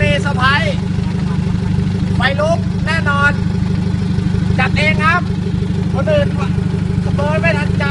มีเะไพรส์ไฟลุกแน่นอน จัดเองครับ คนอื่นขโมยไม่ทันใจ